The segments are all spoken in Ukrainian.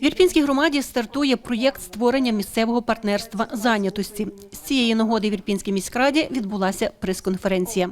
В Ірпінській громаді стартує проєкт створення місцевого партнерства зайнятості. З цієї нагоди в Ірпінській міськраді відбулася прес-конференція.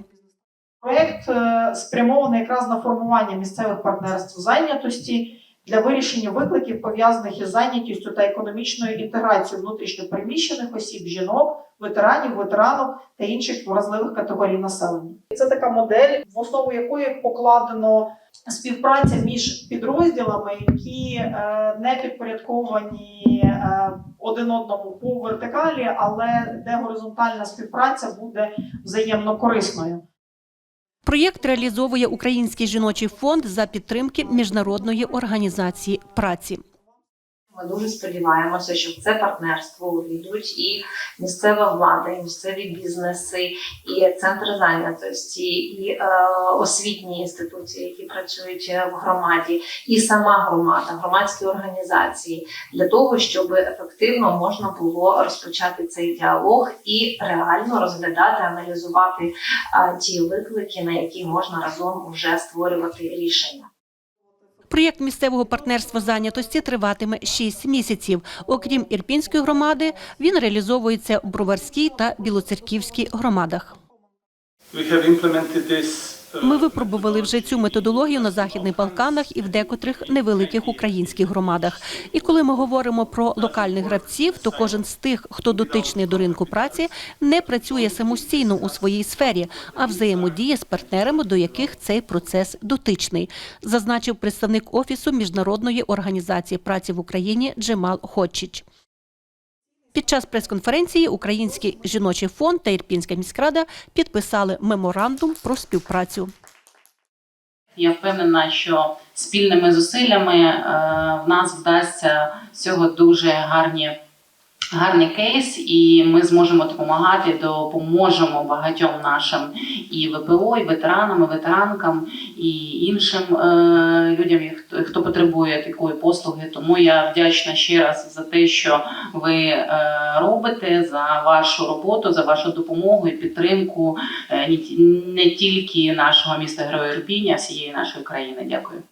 Проєкт е, спрямований якраз на формування місцевих партнерств зайнятості для вирішення викликів, пов'язаних із зайнятістю та економічною інтеграцією внутрішньопереміщених осіб, жінок, ветеранів, ветеранок та інших вразливих категорій населення. Це така модель, в основу якої покладено співпраця між підрозділами, які е, не підпорядковані е, один одному по вертикалі, але де горизонтальна співпраця буде взаємно корисною. Проєкт реалізовує Український жіночий фонд за підтримки міжнародної організації праці. Ми дуже сподіваємося, що в це партнерство увійдуть і місцева влада, і місцеві бізнеси, і центри зайнятості, і е, освітні інституції, які працюють в громаді, і сама громада, громадські організації для того, щоб ефективно можна було розпочати цей діалог і реально розглядати, аналізувати е, ті виклики, на які можна разом вже створювати рішення. Проєкт місцевого партнерства зайнятості триватиме 6 місяців. Окрім Ірпінської громади, він реалізовується в Броварській та Білоцерківській громадах. We have. Ми випробували вже цю методологію на західних Балканах і в декотрих невеликих українських громадах. І коли ми говоримо про локальних гравців, то кожен з тих, хто дотичний до ринку праці, не працює самостійно у своїй сфері, а взаємодіє з партнерами, до яких цей процес дотичний, зазначив представник офісу міжнародної організації праці в Україні Джемал Ходчич. Під час прес-конференції Український жіночий фонд та Ірпінська міськрада підписали меморандум про співпрацю. Я впевнена, що спільними зусиллями е, в нас вдасться цього дуже гарні. Гарний кейс, і ми зможемо допомагати, допоможемо багатьом нашим і ВПО, і ветеранам, і ветеранкам, і іншим е, людям, хто, хто потребує такої послуги. Тому я вдячна ще раз за те, що ви е, робите, за вашу роботу, за вашу допомогу і підтримку е, не тільки нашого міста Героя Ірпінь, а всієї нашої країни. Дякую.